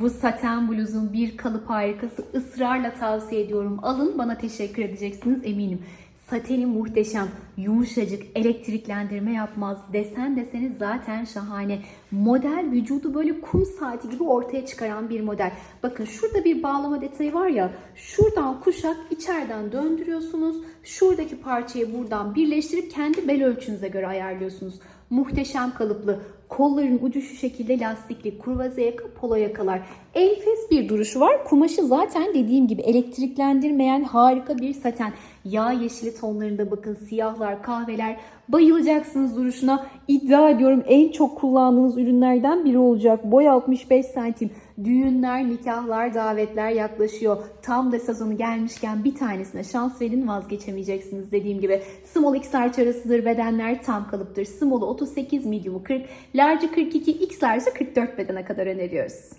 Bu saten bluzun bir kalıp harikası ısrarla tavsiye ediyorum. Alın bana teşekkür edeceksiniz eminim. Sateni muhteşem, yumuşacık, elektriklendirme yapmaz. Desen deseniz zaten şahane. Model vücudu böyle kum saati gibi ortaya çıkaran bir model. Bakın şurada bir bağlama detayı var ya. Şuradan kuşak içeriden döndürüyorsunuz. Şuradaki parçayı buradan birleştirip kendi bel ölçünüze göre ayarlıyorsunuz. Muhteşem kalıplı. Kolların ucu şu şekilde lastikli. Kurvaze yaka, polo yakalar. Enfes bir duruşu var. Kumaşı zaten dediğim gibi elektriklendirmeyen harika bir saten. Yağ yeşili tonlarında bakın siyahlar, kahveler. Bayılacaksınız duruşuna. İddia ediyorum en çok kullandığınız ürünlerden biri olacak. Boy 65 santim. Düğünler, nikahlar, davetler yaklaşıyor. Tam da sezonu gelmişken bir tanesine şans verin vazgeçemeyeceksiniz dediğim gibi. Small XR arasıdır bedenler tam kalıptır. Small'u 38, medium'u 40, large'ı 42, X large'ı 44 bedene kadar öneriyoruz.